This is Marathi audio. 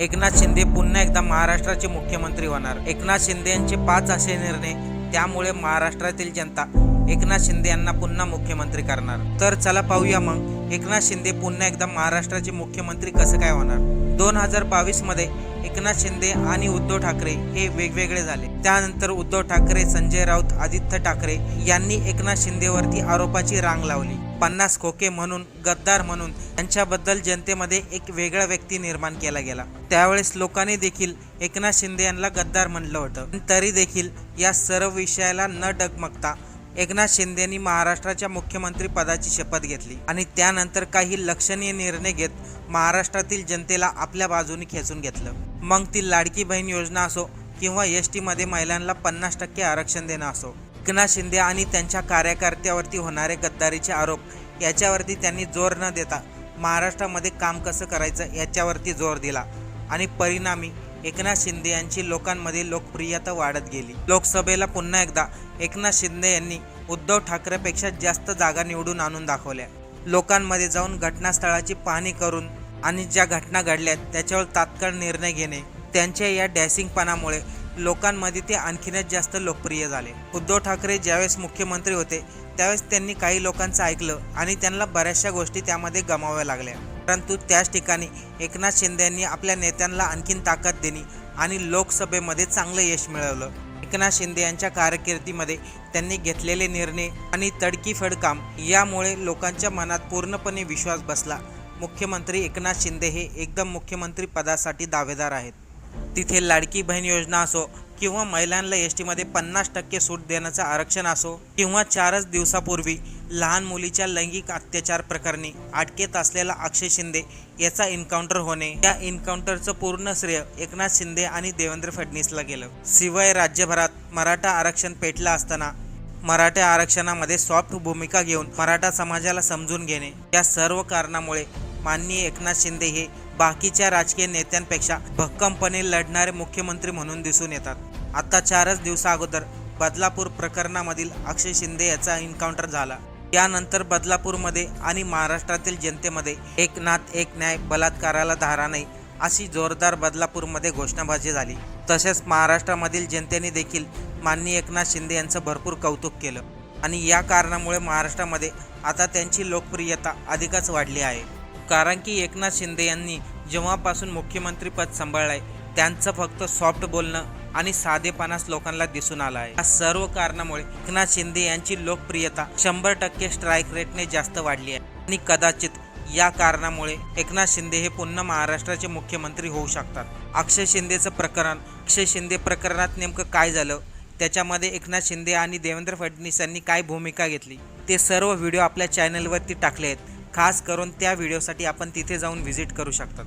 एकनाथ शिंदे पुन्हा एकदा महाराष्ट्राचे मुख्यमंत्री होणार. एकनाथ शिंदे यांचे पाच असे निर्णय त्यामुळे महाराष्ट्रातील जनता एकनाथ शिंदे यांना पुन्हा मुख्यमंत्री करणार. तर चला पाहूया मग एकनाथ शिंदे पुन्हा एकदा महाराष्ट्राचे मुख्यमंत्री कसं काय होणार? दोन हजार बावीसमध्ये एकनाथ शिंदे आणि उद्धव ठाकरे हे वेगवेगळे झाले. त्यानंतर उद्धव ठाकरे संजय राऊत आदित्य ठाकरे यांनी एकनाथ शिंदेवरती आरोपाची रांग लावली. पन्नास खोके म्हणून गद्दार म्हणून त्यांच्याबद्दल जनतेमध्ये एक वेगळा व्यक्ती निर्माण केला गेला. त्यावेळेस लोकांनी देखील एकनाथ शिंदे यांना गद्दार म्हणलं होतं. तरी देखील या सर्व विषयाला न डगमगता एकनाथ शिंदेनी महाराष्ट्राच्या मुख्यमंत्री पदाची शपथ घेतली आणि त्यानंतर काही लक्षणीय निर्णय घेत महाराष्ट्रातील जनतेला आपल्या बाजूने खेचून घेतलं. मग ती लाडकी बहीण योजना असो किंवा एस टीमध्ये महिलांना पन्नास टक्के आरक्षण देणं असो एकनाथ शिंदे आणि त्यांच्या कार्यकर्त्यावरती होणारे गद्दारीचे आरोप याच्यावरती त्यांनी जोर न देता महाराष्ट्रामध्ये काम कसं करायचं याच्यावरती जोर दिला आणि परिणामी एकनाथ शिंदे यांची लोकांमध्ये लोकप्रियता वाढत गेली. लोकसभेला पुन्हा एकदा एकनाथ शिंदे यांनी उद्धव ठाकरेपेक्षा जास्त जागा निवडून आणून दाखवल्या. लोकांमध्ये जाऊन घटनास्थळाची पाहणी करून आणि ज्या घटना घडल्यात त्याच्यावर तात्काळ निर्णय घेणे त्यांच्या या डॅसिंगपणामुळे लोकांमध्ये ते आणखीनच जास्त लोकप्रिय झाले. उद्धव ठाकरे ज्यावेळेस मुख्यमंत्री होते त्यावेळेस त्यांनी काही लोकांचं ऐकलं आणि त्यांना बऱ्याचशा गोष्टी त्यामध्ये गमाव्या लागल्या. परंतु त्याच ठिकाणी एकनाथ शिंदे यांनी आपल्या नेत्यांना आणखीन ताकद दिली आणि लोकसभेमध्ये चांगलं यश मिळवलं. एकनाथ शिंदे यांच्या कारकिर्दीमध्ये त्यांनी घेतलेले निर्णय आणि तडकी फडकाम यामुळे लोकांच्या मनात पूर्णपणे विश्वास बसला. मुख्यमंत्री एकनाथ शिंदे हे एकदम मुख्यमंत्री पदासाठी दावेदार आहेत. तिथे लाडकी बहीण योजना असो किंवा महिलांना एस टीमध्ये पन्नास टक्के सूट देण्याचं आरक्षण असो किंवा चारच दिवसापूर्वी लहान मुलीच्या लैंगिक अत्याचार प्रकरणी अटकेत असलेला अक्षय शिंदे याचा एन्काउंटर होणे या एन्काउंटरचं पूर्ण श्रेय एकनाथ शिंदे आणि देवेंद्र फडणवीसला गेलं. शिवाय राज्यभरात मराठा आरक्षण पेटलं असताना मराठा आरक्षणामध्ये सॉफ्ट भूमिका घेऊन मराठा समाजाला समजून घेणे या सर्व कारणामुळे माननीय एकनाथ शिंदे हे बाकीच्या राजकीय नेत्यांपेक्षा भक्कमपणे लढणारे मुख्यमंत्री म्हणून दिसून येतात. आता चारच दिवसाअगोदर बदलापूर प्रकरणामधील अक्षय शिंदे याचा एन्काउंटर झाला. यानंतर बदलापूरमध्ये आणि महाराष्ट्रातील जनतेमध्ये एक नाथ एक न्याय बलात्काराला धारा नाही अशी जोरदार बदलापूरमध्ये घोषणाबाजी झाली. तसेच महाराष्ट्रामधील जनतेने देखील माननीय एकनाथ शिंदे यांचं भरपूर कौतुक केलं. आणि या कारणामुळे महाराष्ट्रामध्ये आता त्यांची लोकप्रियता अधिकच वाढली आहे. कारण की एकनाथ शिंदे यांनी जेव्हापासून मुख्यमंत्रीपद सांभाळलं आहे त्यांचं फक्त सॉफ्ट बोलणं आणि साधेपणाच लोकांना दिसून आला आहे या सर्व कारणामुळे एकनाथ शिंदे यांची लोकप्रियता शंभर टक्के स्ट्राईक रेटने जास्त वाढली आहे. आणि कदाचित या कारणामुळे एकनाथ शिंदे हे पुन्हा महाराष्ट्राचे मुख्यमंत्री होऊ शकतात. अक्षय शिंदेचं प्रकरण अक्षय शिंदे प्रकरणात नेमकं काय झालं? त्याच्यामध्ये एकनाथ शिंदे आणि देवेंद्र फडणवीस यांनी काय भूमिका घेतली? ते सर्व व्हिडिओ आपल्या चॅनलवरती टाकले आहेत. खास करून त्या व्हिडिओसाठी आपण तिथे जाऊन व्हिजिट करू शकतात.